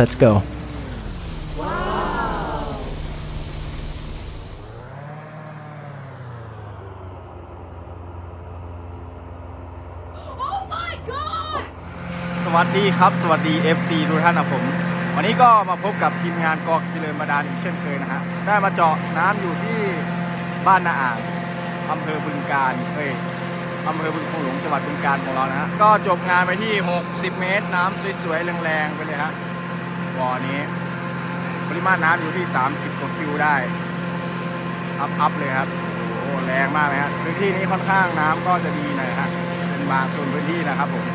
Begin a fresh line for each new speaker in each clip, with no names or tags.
let's go
สวัสดีครับ สวัสดี FC ทุกท่านนะผม วันนี้ก็มาพบกับทีมงานกอเจริญบาดาลอีกเช่นเคยนะฮะ ได้มาเจาะน้ำอยู่ที่บ้านนาอ่างอำเภอบึงการเอ้ยอำเภอบึงโขงหลงจังหวัดบึงการของเรานะฮะ ก็จบงานไปที่ 60 เมตร น้ำสวยๆแรงๆไปเลยฮะ บ่อนี้ ปริมาณน้ำอยู่ที่ 30กว่าคิวได้ อัพอัพเลยครับ โอ้โหแรงมากเลยฮะพื้นที่นี้ค่อนข้างน้ำก็จะดีหน่อยฮะเป็นบางส่วนพื้นที่นะครับผม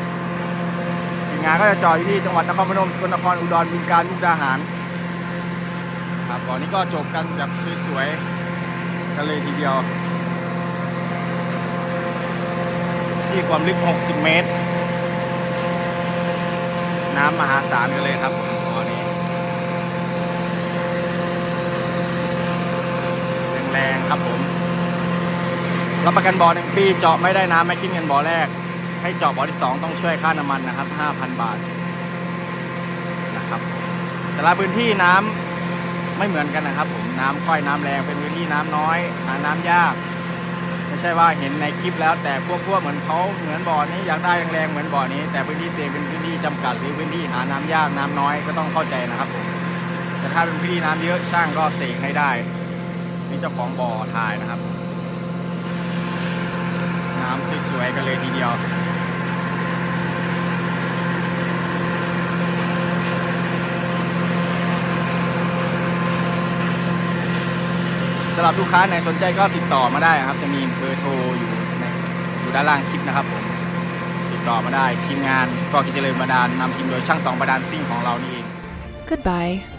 ทีมงานก็จะจอดอยู่ที่จังหวัดนครพนมสกลนครอุดรบึงกาฬมุกดาหาร ครับก่อนนี้ก็จบกันแบบสวยๆกันเลยทีเดียว ที่ความลึก 60 เมตรน้ำมหาศาลกันเลยครับผมตอนนี้ แรงๆ ครับผมรับประกันบ่อหนึ่งปีเจาะไม่ได้น้ำไม่คิดเงินบ่อแรก ให้เจาะบ่อที่สองต้องช่วยค่าน้ำมันนะครับ5,000บาทนะครับ แต่ละพื้นที่น้ำไม่เหมือนกันนะครับ ผมน้ำค่อยน้ำแรงเป็นพื้นที่น้ำน้อย หาน้ำยากไม่ใช่ว่าเห็นในคลิปแล้วแต่พวกพวกเหมือนเขาเหมือนบ่อนี้อยากได้แรงเหมือนบ่อนี้ แต่พื้นที่เตียงเป็นพื้นที่จำกัดหรือพื้นที่หาน้ำยากน้ำน้อยก็ต้องเข้าใจนะครับผมแต่ถ้าเป็นพื้นที่น้ำเยอะช่างก็เสกให้ได้ นี่เจ้าของบ่อถ่ายนะครับ น้ำสวยๆกันเลยทีเดียวสำหรับลูกค้าไหนสนใจก็ติดต่อมาได้ครับ จะมีเบอร์โทรอยู่ในอยู่ด้านล่างคลิปนะครับผมติดต่อมาได้ทีมงานก็กิจเจริญบาดาลนำทีมโดยช่างตองบาดาลซิ่งของเรานี่เอง
Goodbye.